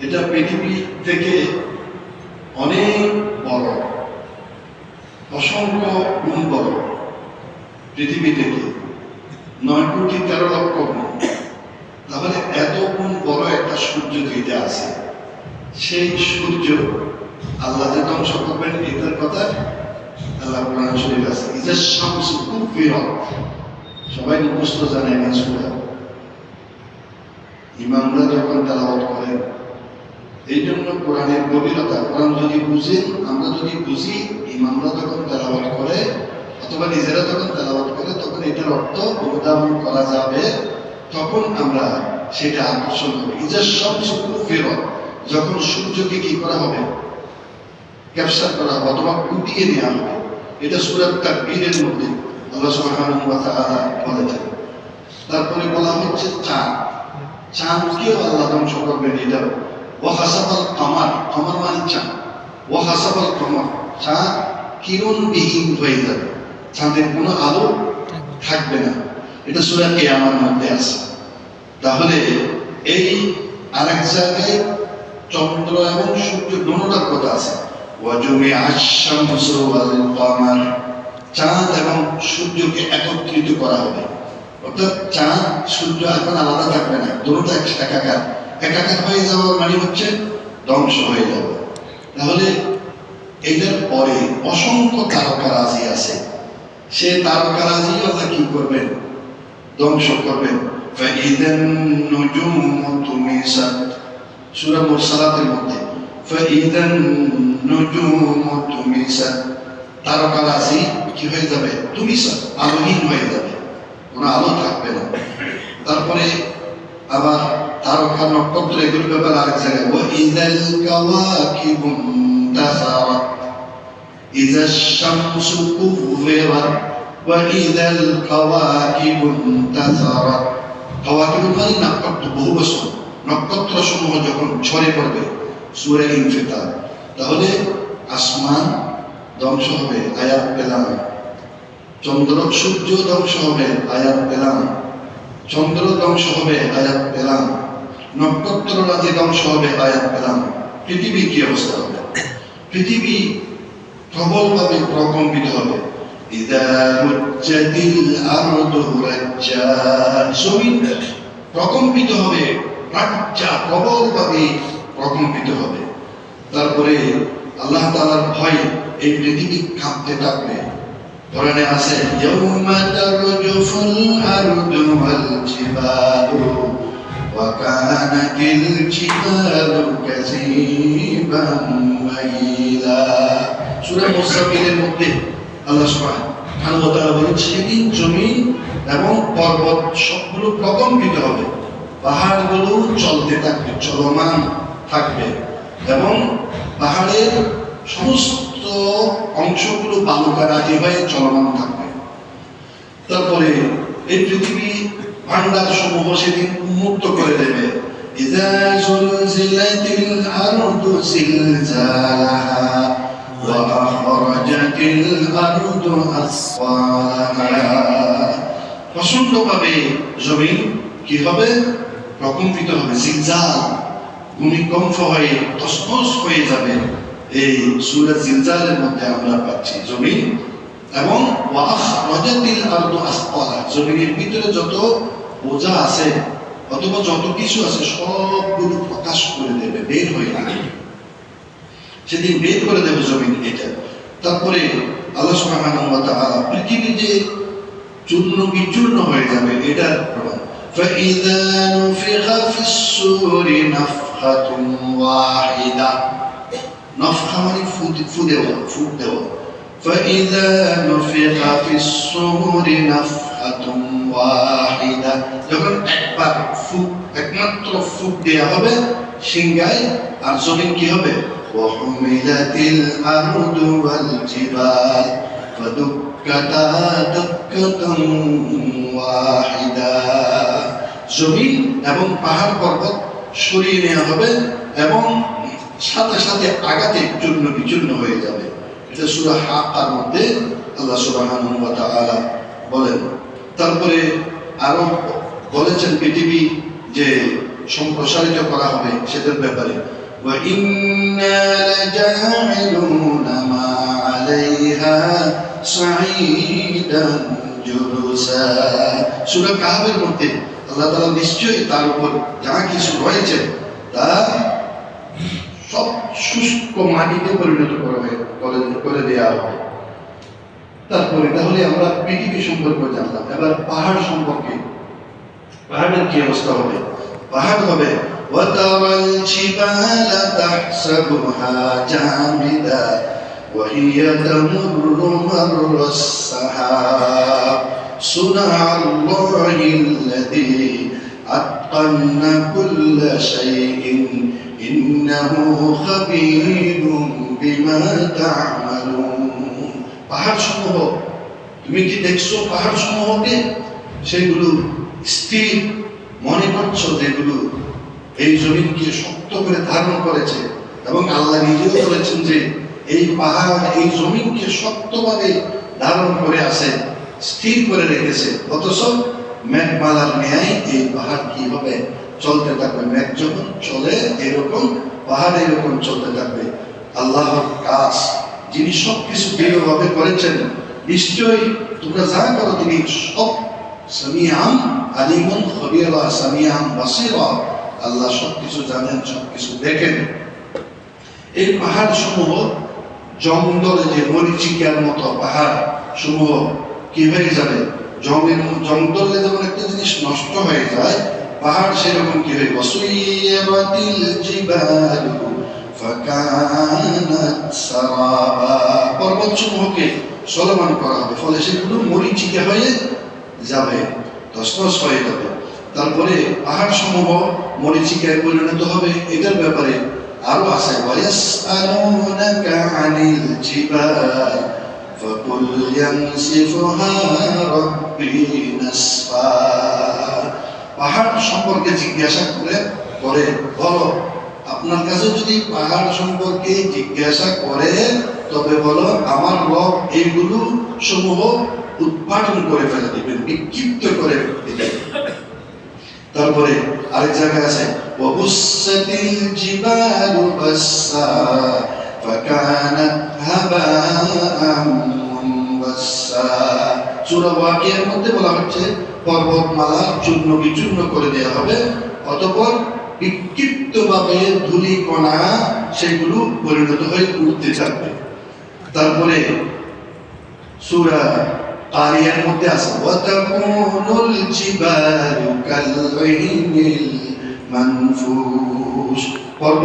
এটা পৃথিবী থেকে অনেক বড়, অসংখ্য গুণ বড় পৃথিবী থেকে। নয় কোটি তেরো লক্ষ গুণ। তাহলে এত গুণ বড় একটা সূর্য দুইটা আছে, সেই সূর্য আল্লাহ যে ধ্বংস করবেন, এটার কথা আল্লাহ কোরআন শরীফ আছে। ইজা খুব কুফিরাত সবাই মুখস্থ জানে না সুরা। ইমামরা যখন এই জন্য কোরআনের গভীরতা কোরআন যদি বুঝি, আমরা যদি বুঝি, ইমামরা যখন তেলাওয়াত করে, অথবা নিজেরা যখন তেলাওয়াত করে, তখন এটার অর্থ অনুধাবন করা যাবে, তখন আমরা সেটা আকর্ষণ করি ইজার সব শুক্র ফেরত যখন সূর্যকে কি করা হবে? ক্যাপচার করা হবে, অথবা কুটিয়ে নেওয়া হবে। এটা সুরাত তার বীরের মধ্যে আল্লাহ সুবহানাহু ওয়া তাআলা বলেছেন। তারপরে বলা হচ্ছে চাঁদ। চাঁদকেও আল্লাহ ধ্বংস করবেন এটা ও হাসাবাল কামার কামার মানে চাঁদ ও হাসাবাল কামার চাঁদ কিরণবিহীন হয়ে যাবে। চাঁদের কোনো আলো থাকবে না। এটা সুরা কে আমার মধ্যে আছে। তাহলে এই আরেক জায়গায় চন্দ্র এবং সূর্য দোনোটার কথা আছে। ওয়াজুমে আশামস ওয়াল কামার। চাঁদ এবং সূর্যকে একত্রিত করা হবে। অর্থাৎ চাঁদ, সূর্য এখন আলাদা থাকবে না। দুটোটা এক- একাকার একাকার হয়ে যাওয়ার মানে হচ্ছে ধ্বংস হয়ে যাওয়া। তাহলে এটার পরে অসংখ্য তারকারাজি আছে। সে তারকারাজি আল্লাহ কি করবেন? ধ্বংস করবেন। কি হয়ে যাবে? তুমি আলোহীন হয়ে যাবে। কোনো আলো থাকবে না। তারপরে আবার তারকা নক্ষত্র এগুলোর ব্যাপারে আরেক জায়গায় ও ইদাল কাওয়াকিবু তাসারাত ইজা শামসু কুবিরাত ওয়া ইদাল কাওয়াকিবু তাসারাত। কাওয়াকিব মানে নক্ষত্র, বহু বছর। নক্ষত্র সমূহ যখন ছড়ে পড়বে, সূরা ইনফিতার, তাহলে আসমান ধ্বংস হবে, আয়াত পেলাম। চন্দ্র, সূর্য ধ্বংস হবে, আয়াত পেলাম। চন্দ্র ধ্বংস হবে, আয়াত পেলাম। নক্ষত্র রাজি ধ্বংস হবে আয়াত পেলাম পৃথিবী কি অবস্থা হবে? পৃথিবী প্রবলভাবে প্রকম্পিত হবে। প্রকম্পিত হবে, রাজ্জা প্রবলভাবে প্রকম্পিত হবে। তারপরে আল্লাহ তাআলার ভয় এই পৃথিবী কাঁপতে থাকবে। কোরআনে আছে, ইয়াউমা তারজুফুল আরদু ওয়াল কানাতিল জিবালু কাসীবান মাইলা সূরা মুসাফিরের মধ্যে আল্লাহ সুবহানাহু ওয়া তাআলা সেদিন জমিন এবং পর্বত সবগুলো প্রকম্পিত হবে। পাহাড়গুলো চলতে থাকবে চলমান থাকবে এবং পাহাড়ের সমস্ত অংশগুলো বালুকা রাজি হয়ে চলমান থাকবে। তারপরে এই পৃথিবী ভান্ডার সমূহ সেদিন উন্মুক্ত করে দেবে إذا زلزلت الأرض زلزالها وأخرجت الأرض أثقالها প্রচন্ডভাবে জমিন কি হবে প্রকম্পিত হবে জিলজাল ভূমিকম্প হয়ে তসনস হয়ে যাবে এই সূরা জিলজালের মধ্যে আমরা পাচ্ছি জমিন এবং ওয়াখরাজাতিল আরদু আসফালা জমিনের ভিতরে যত বোঝা আছে অথবা যত কিছু আছে সবগুলো প্রকাশ করে দেবে বের হয়ে যাবে সেদিন বের করে দেবে জমিন এটা তারপরে আল্লাহ সুবহানাহু ওয়া তাআলা পৃথিবী যে চূর্ণ বিচূর্ণ হয়ে যাবে এটার প্রমাণ فإذا نفخ في الصور نفخة واحدة نفخة মানে ফু- ফু দেওয়া ফুট দেওয়া فإذا نفخ في الصور نفخة واحدة যখন একবার ফুক একমাত্র ফুক দেয়া হবে সিংগায় আর জমিন কি হবে وحملت الأرض والجبال فدكتا دكة واحدة জমিন এবং পাহাড় পর্বত সরিয়ে নেওয়া হবে এবং সাথে সাথে আগাতে চূর্ণ বিচূর্ণ হয়ে যাবে এটা সুরা হাকার মধ্যে আল্লাহ সুবহানাহু ওয়া তাআলা বলেন তারপরে আরো বলেছেন পৃথিবী যে সম্প্রসারিত করা হবে সেটার ব্যাপারে وإنا لجاعلون ما عليها صعيدا جرزا সূরা কাহাবের মধ্যে আল্লাহ তাআলা নিশ্চয়ই তার উপর যা কিছু রয়েছে তা সব শুষ্ক মাটিতে পরিণত করা হয়ে করে করে দেওয়া হবে তারপরে তাহলে আমরা পৃথিবী সম্পর্কে জানলাম এবার পাহাড় সম্পর্কে পাহাড়ের কি অবস্থা হবে পাহাড় হবে وترى الجبال تحسبها جامدة وهي تمر مر السحاب صنع الله الذي أتقن كل شيء إنه خبير بما تعملون পাহাড় সমূহ তুমি কি দেখছো পাহাড় সমূহকে সেগুলো স্থির মনে করছো যেগুলো এই জমিনকে শক্ত করে ধারণ করেছে এবং আল্লাহ নিজেও বলেছেন যে এই পাহাড় এই জমিনকে শক্তভাবে ধারণ করে আছে স্থির করে রেখেছে অথচ মেঘমালার ন্যায় এই পাহাড় কিভাবে চলতে থাকবে, মেঘ যখন চলে এরকম, পাহাড় এরকম চলতে থাকবে। আল্লাহর কাজ, যিনি সব কিছু দৃঢ়ভাবে করেছেন, নিশ্চয়ই তোমরা যা করো তিনি সব সামিয়াম, আলিমুন সামিয়াম আল্লাহ সব কিছু জানেন সব কিছু দেখেন। এই পাহাড় সমূহ জঙ্গলে, যে মরিচিকার মতো পাহাড় সমূহ কি হয়ে যাবে? জঙ্গলের জঙ্গলে যেমন একটা জিনিস নষ্ট হয়ে যায় পাহাড় সেরকম কি হয়ে বসুইয়াতিল জিবালু ফাকানাত সারাবা। পর্বত সমূহকে চলমান করা হবে, ফলে সেগুলো মরিচিকা হয়ে যাবে তসনস হয়ে যাবে। তারপরে পাহাড় সমূহ মরিচিকায় পরিণত হবে। এটার ব্যাপারে আরও আছে ওয়াসআলুনাকা আনিল জিবাল, ফাকুল ইয়ানসিফুহা রাব্বি নাসফা। পাহাড় সম্পর্কে জিজ্ঞাসা করে করে বলো, আপনার কাছে যদি পাহাড় সম্পর্কে জিজ্ঞাসা করে, তবে বলো, আমার রব এইগুলো সমূহ উৎপাদন করে ফেলে দিবেন, বিক্ষিপ্ত করে দিবেন। তারপরে আরেক জায়গায় আছে ওয়াবুসাতিল জিবালু বাসসা, ফাকানাত হাবাআম মুনবাসসা। সূরা ওয়াকিয়ার মধ্যে বলা হচ্ছে, পর্বতমালা চূর্ণ বিচূর্ণ করে দেওয়া হবে, অতঃপর বিক্ষিপ্তভাবে ধূলি কণা সেগুলো পরিণত হয়ে উঠতে থাকবে। তারপরে সুরা কারিয়ার মধ্যে আছে, ওয়াতাকুনুল